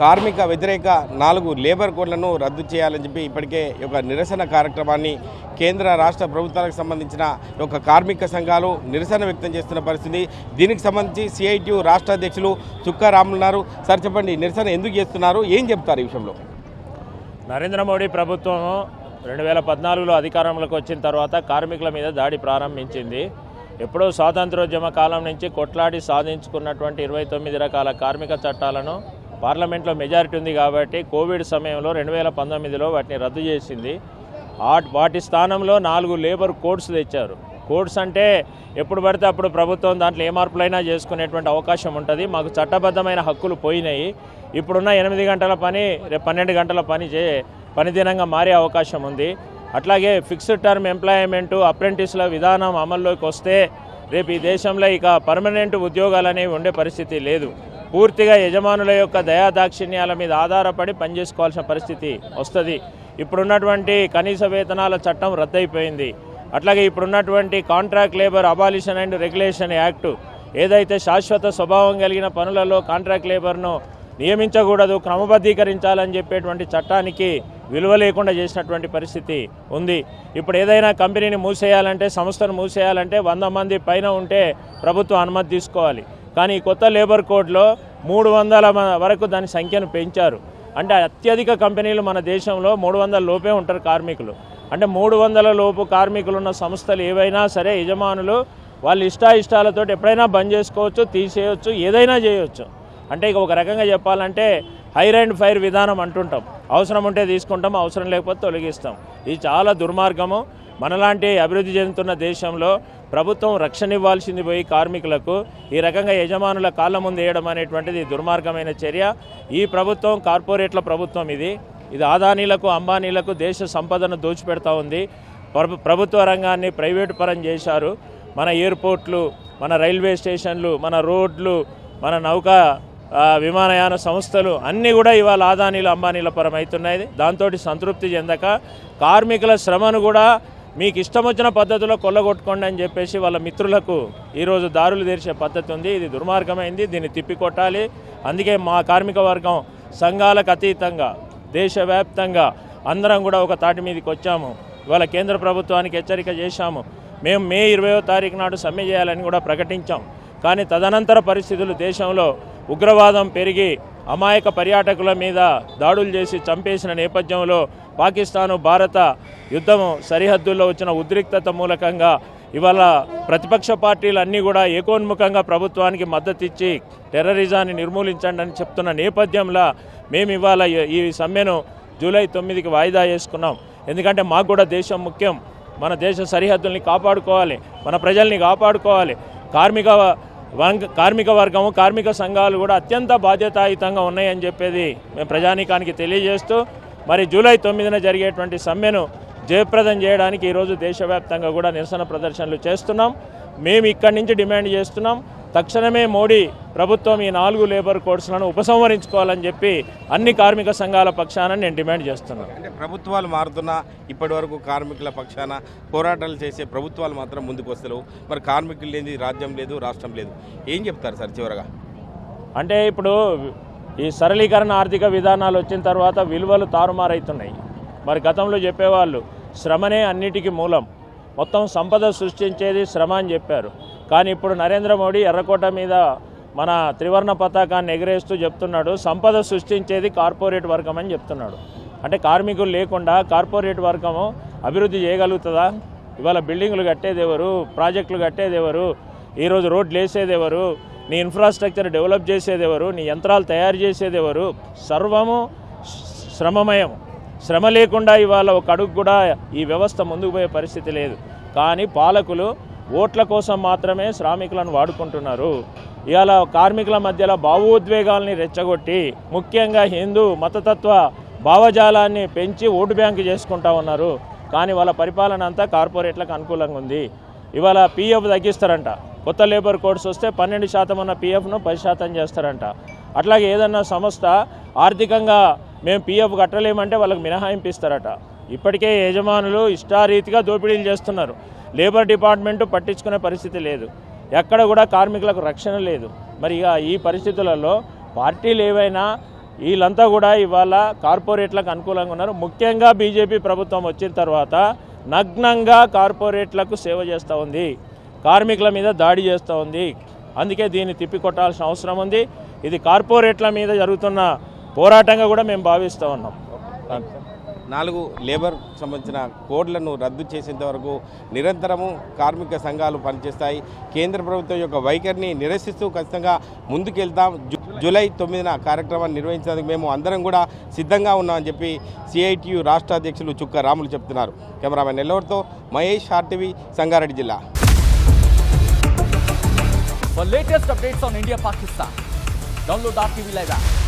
కార్మిక వ్యతిరేక నాలుగు లేబర్ కోడ్లను రద్దు చేయాలని చెప్పి ఇప్పటికే ఒక నిరసన కార్యక్రమాన్ని కేంద్ర రాష్ట్ర ప్రభుత్వాలకు సంబంధించిన ఒక కార్మిక సంఘాలు నిరసన వ్యక్తం చేస్తున్న పరిస్థితి. దీనికి సంబంధించి సిఐటియు రాష్ట్ర అధ్యక్షులు చుక్కా ఉన్నారు సార్ చెప్పండి నిరసన ఎందుకు చేస్తున్నారు? ఏం చెప్తారు ఈ విషయంలో? నరేంద్ర మోడీ ప్రభుత్వం రెండు వేల పద్నాలుగులో అధికారంలోకి వచ్చిన తర్వాత కార్మికుల మీద దాడి ప్రారంభించింది. ఎప్పుడో స్వాతంత్రోద్యమ కాలం నుంచి కొట్లాడి సాధించుకున్నటువంటి ఇరవై తొమ్మిది రకాల కార్మిక చట్టాలను పార్లమెంట్లో మెజారిటీ ఉంది కాబట్టి కోవిడ్ సమయంలో రెండు వేల పంతొమ్మిదిలో వాటిని రద్దు చేసింది. వాటి స్థానంలో నాలుగు లేబర్ కోడ్స్ తెచ్చారు. కోడ్స్ అంటే ఎప్పుడు పడితే అప్పుడు ప్రభుత్వం దాంట్లో ఏ మార్పులైనా చేసుకునేటువంటి అవకాశం ఉంటుంది. మాకు చట్టబద్ధమైన హక్కులు పోయినాయి. ఇప్పుడున్న ఎనిమిది గంటల పని రేపు పన్నెండు గంటల పని చే పనిదినంగా మారే అవకాశం ఉంది. అట్లాగే ఫిక్స్డ్ టర్మ్ ఎంప్లాయ్మెంటు అప్రెంటిస్ల విధానం అమల్లోకి వస్తే రేపు ఈ దేశంలో ఇక పర్మనెంట్ ఉద్యోగాలు అనేవి ఉండే పరిస్థితి లేదు. పూర్తిగా యజమానుల యొక్క దయాదాక్షిణ్యాల మీద ఆధారపడి పనిచేసుకోవాల్సిన పరిస్థితి వస్తుంది. ఇప్పుడున్నటువంటి కనీస వేతనాల చట్టం రద్దయిపోయింది. అట్లాగే ఇప్పుడున్నటువంటి contract labour abolition and regulation act ఏదైతే శాశ్వత స్వభావం కలిగిన పనులలో కాంట్రాక్ట్ లేబర్ను నియమించకూడదు క్రమబద్ధీకరించాలని చెప్పేటువంటి చట్టానికి విలువ లేకుండా చేసినటువంటి పరిస్థితి ఉంది. ఇప్పుడు ఏదైనా కంపెనీని మూసేయాలంటే సంస్థను మూసేయాలంటే వంద మంది పైన ఉంటే ప్రభుత్వం అనుమతి తీసుకోవాలి. కానీ ఈ కొత్త లేబర్ కోడ్లో మూడు వందల వరకు దాని సంఖ్యను పెంచారు. అంటే అత్యధిక కంపెనీలు మన దేశంలో మూడు వందల లోపే ఉంటారు కార్మికులు. అంటే మూడు వందల లోపు కార్మికులు ఉన్న సంస్థలు ఏవైనా సరే యజమానులు వాళ్ళు ఇష్టాయిష్టాలతో ఎప్పుడైనా బంద్ చేసుకోవచ్చు తీసేయచ్చు ఏదైనా చేయవచ్చు అంటే ఇక ఒక రకంగా చెప్పాలంటే హైర్ అండ్ ఫైర్ విధానం అంటుంటాం. అవసరం ఉంటే తీసుకుంటాం అవసరం లేకపోతే తొలగిస్తాం. ఇది చాలా దుర్మార్గము. మనలాంటి అభివృద్ధి చెందుతున్న దేశంలో ప్రభుత్వం రక్షణ ఇవ్వాల్సింది పోయి కార్మికులకు ఈ రకంగా యజమానుల కాళ్ళ ముందు వేయడం అనేటువంటిది దుర్మార్గమైన చర్య. ఈ ప్రభుత్వం కార్పొరేట్ల ప్రభుత్వం ఇది. ఇది ఆదానీలకు అంబానీలకు దేశ సంపదను దోచిపెడతా ఉంది. ప్రభుత్వ రంగాన్ని ప్రైవేటు పరం చేశారు. మన ఎయిర్పోర్ట్లు మన రైల్వే స్టేషన్లు మన రోడ్లు మన నౌకా విమానయాన సంస్థలు అన్నీ కూడా ఇవాళ ఆదానీలు అంబానీల పరం అవుతున్నాయి దాంతో సంతృప్తి చెందక కార్మికుల శ్రమను కూడా మీకు ఇష్టం వచ్చిన పద్ధతిలో కొల్లగొట్టుకోండి అని చెప్పేసి వాళ్ళ మిత్రులకు ఈరోజు దారులు తెరిచే పద్ధతి ఉంది. ఇది దుర్మార్గమైంది. దీన్ని తిప్పికొట్టాలి. అందుకే మా కార్మిక వర్గం సంఘాలకు అతీతంగా దేశవ్యాప్తంగా అందరం కూడా ఒక తాటి మీదకి వచ్చాము. ఇవాళ కేంద్ర ప్రభుత్వానికి హెచ్చరిక చేశాము. మేము మే ఇరవయో తారీఖు నాడు సమ్మె చేయాలని కూడా ప్రకటించాం. కానీ తదనంతర పరిస్థితులు దేశంలో ఉగ్రవాదం పెరిగి అమాయక పర్యాటకుల మీద దాడులు చేసి చంపేసిన నేపథ్యంలో పాకిస్తాను భారత యుద్ధం సరిహద్దుల్లో వచ్చిన ఉద్రిక్తత మూలకంగా ఇవాళ ప్రతిపక్ష పార్టీలన్నీ కూడా ఏకోన్ముఖంగా ప్రభుత్వానికి మద్దతు ఇచ్చి టెర్రరిజాన్ని నిర్మూలించండి అని చెప్తున్న నేపథ్యంలో మేము ఇవాళ ఈ- సమ్మెను జూలై తొమ్మిదికి వాయిదా చేసుకున్నాం ఎందుకంటే మాకు కూడా దేశం ముఖ్యం. మన దేశ సరిహద్దుల్ని కాపాడుకోవాలి. మన ప్రజల్ని కాపాడుకోవాలి. కార్మిక కార్మిక వర్గము కార్మిక సంఘాలు కూడా అత్యంత బాధ్యతాయుతంగా ఉన్నాయని చెప్పేది మేము ప్రజానీకానికి తెలియజేస్తూ మరి జూలై తొమ్మిదిన జరిగేటువంటి సమ్మెను జయప్రదం చేయడానికి ఈరోజు దేశవ్యాప్తంగా కూడా నిరసన ప్రదర్శనలు చేస్తున్నాం. మేము ఇక్కడి నుంచి డిమాండ్ చేస్తున్నాం. తక్షణమే మోడీ ప్రభుత్వం ఈ నాలుగు లేబర్ కోడ్స్లను ఉపసంహరించుకోవాలని చెప్పి అన్ని కార్మిక సంఘాల పక్షాన నేను డిమాండ్ చేస్తున్నాను అంటే ప్రభుత్వాలు మారుతున్నా ఇప్పటి వరకు కార్మికుల పక్షాన పోరాటాలు చేసే ప్రభుత్వాలు మాత్రం ముందుకు వస్తలేవు మరి కార్మికులు లేని రాజ్యం లేదు రాష్ట్రం లేదు. ఏం చెప్తారు సార్ చివరగా? అంటే ఇప్పుడు ఈ సరళీకరణ ఆర్థిక విధానాలు వచ్చిన తర్వాత విలువలు తారుమారైతున్నాయి. మరి గతంలో చెప్పేవాళ్ళు శ్రమనే అన్నిటికీ మూలం. మొత్తం సంపద సృష్టించేది శ్రమ అని చెప్పారు. కానీ ఇప్పుడు నరేంద్ర మోడీ ఎర్రకోట మీద మన త్రివర్ణ పతాకాన్ని ఎగరేస్తూ చెప్తున్నాడు. సంపద సృష్టించేది కార్పొరేట్ వర్గం అని చెప్తున్నాడు. అంటే కార్మికులు లేకుండా కార్పొరేట్ వర్గము అభివృద్ధి చేయగలుగుతుందా? ఇవాళ బిల్డింగులు కట్టేది ఎవరు? ప్రాజెక్టులు కట్టేది ఎవరు? ఈరోజు రోడ్లు వేసేది ఎవరు? నీ ఇన్ఫ్రాస్ట్రక్చర్ డెవలప్ చేసేది ఎవరు? నీ యంత్రాలు తయారు చేసేది ఎవరు? సర్వము శ్రమమయం. శ్రమ లేకుండా ఇవాళ ఒక అడుగు కూడా ఈ వ్యవస్థ ముందుకు పోయే పరిస్థితి లేదు. కానీ పాలకులు ఓట్ల కోసం మాత్రమే శ్రామికులను వాడుకుంటున్నారు. ఇవాళ కార్మికుల మధ్యలో భావోద్వేగాల్ని రెచ్చగొట్టి ముఖ్యంగా హిందూ మతతత్వ భావజాలాన్ని పెంచి ఓటు బ్యాంకు చేసుకుంటా ఉన్నారు. కానీ వాళ్ళ పరిపాలన అంతా కార్పొరేట్లకు అనుకూలంగా ఉంది. ఇవాళ పీఎఫ్ తగ్గిస్తారంట. కొత్త లేబర్ కోడ్స్ వస్తే పన్నెండు శాతం ఉన్న పీఎఫ్ను పది శాతం చేస్తారంట. అట్లాగే ఏదన్నా సంస్థ ఆర్థికంగా మేము పీఎఫ్ కట్టలేమంటే వాళ్ళకి మినహాయింపు ఇస్తారట. ఇప్పటికే యజమానులు ఇష్టారీతిగా దోపిడీలు చేస్తున్నారు. లేబర్ డిపార్ట్మెంటు పట్టించుకునే పరిస్థితి లేదు. ఎక్కడ కూడా కార్మికులకు రక్షణ లేదు. మరి ఇక ఈ పరిస్థితులలో పార్టీలు ఏవైనా వీళ్ళంతా కూడా ఇవాళ కార్పొరేట్లకు అనుకూలంగా ఉన్నారు. ముఖ్యంగా బీజేపీ ప్రభుత్వం వచ్చిన తర్వాత నగ్నంగా కార్పొరేట్లకు సేవ చేస్తూ ఉంది. కార్మికుల మీద దాడి చేస్తూ ఉంది. అందుకే దీన్ని తిప్పికొట్టాల్సిన అవసరం ఉంది. ఇది కార్పొరేట్ల మీద జరుగుతున్న పోరాటంగా కూడా మేము భావిస్తూ ఉన్నాం. నాలుగు లేబర్ సంబంధించిన కోడ్లను రద్దు చేసేంత వరకు నిరంతరము కార్మిక సంఘాలు పనిచేస్తాయి. కేంద్ర ప్రభుత్వం యొక్క వైఖరిని నిరసిస్తూ ఖచ్చితంగా ముందుకెళ్తాం. జూలై తొమ్మిదిన కార్యక్రమాన్ని నిర్వహించడానికి మేము అందరం కూడా సిద్ధంగా ఉన్నామని చెప్పి సిఐటియు రాష్ట్ర అధ్యక్షులు చుక్క రాములు చెప్తున్నారు. కెమెరామెన్ నెల్లూరుతో మహేష్ ఆర్టీవీ సంగారెడ్డి జిల్లా. For latest updates on India Pakistan, download our TV Live app.